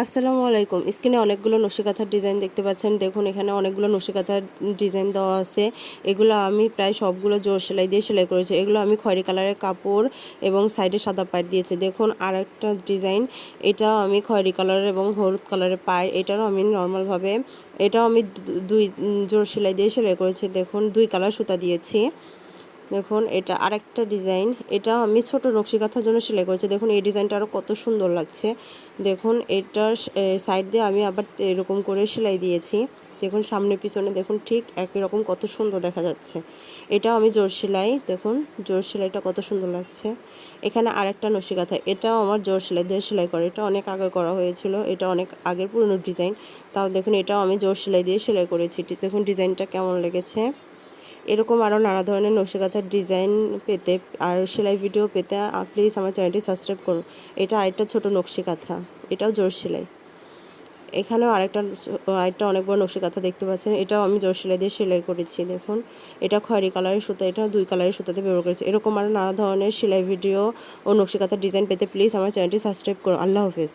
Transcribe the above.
আসসালামু আলাইকুম। স্ক্রিনে অনেকগুলো নকশিকাথার ডিজাইন দেখতে পাচ্ছেন। দেখুন, এখানে অনেকগুলো নকশিকাথার ডিজাইন দেওয়া আছে। এগুলো আমি প্রায় সবগুলো জোর সেলাই দিয়ে সেলাই করেছি। এগুলো আমি খয়েরি কালারের কাপড় এবং সাইডে সাদা পায়ের দিয়েছি। দেখুন আর একটা ডিজাইন। এটাও আমি খয়েরি কালারের এবং হলুদ কালারের পায়ের। এটারও আমি নর্মালভাবে, এটাও আমি দুই জোর সেলাই দিয়ে সেলাই করেছি। দেখুন, দুই কালার সুতা দিয়েছি। দেখুন, এটা আরেকটা ডিজাইন। এটা আমি ছোট নকশি কাঁথার জন্য সেলাই করেছি। দেখুন, এই ডিজাইনটা আরও কত সুন্দর লাগছে। দেখুন, এটার সাইড দিয়ে আমি আবার এরকম করে সেলাই দিয়েছি। দেখুন, সামনে পিছনে দেখুন, ঠিক একই রকম কত সুন্দর দেখা যাচ্ছে। এটাও আমি জোর সেলাই, দেখুন, জোর সেলাইটা কত সুন্দর লাগছে। এখানে আরেকটা নকশি কাঁথা, এটাও আমার জোর সেলাই দিয়ে সেলাই করে। এটা অনেক আগে করা হয়েছিল, এটা অনেক আগের পুরনো ডিজাইন। তাও দেখুন, এটাও আমি জোর সেলাই দিয়ে সেলাই করেছি। দেখুন, ডিজাইনটা কেমন লেগেছে। এরকম আরও নানা ধরনের নকশিকাথার ডিজাইন পেতে আর সেলাই ভিডিও পেতে প্লিজ আমার চ্যানেলটি সাবস্ক্রাইব করুন। এটা আরেকটা ছোট নকশিকাথা, এটাও জোর সেলাই। এখানেও আরেকটা আরেকটা অনেক বড় নকশিকাথা দেখতে পাচ্ছেন, এটাও আমি জোর সেলাই দিয়ে সেলাই করেছি, দেখুন। এটা খয়েরি কালারের সুতা এটা দুই কালারের সুতাতে ব্যবহার করেছি। এরকম আরও নানা ধরনের সেলাই ভিডিও ও নকশিকাথার ডিজাইন পেতে প্লিজ আমার চ্যানেলটি সাবস্ক্রাইব করুন। আল্লাহ হাফেজ।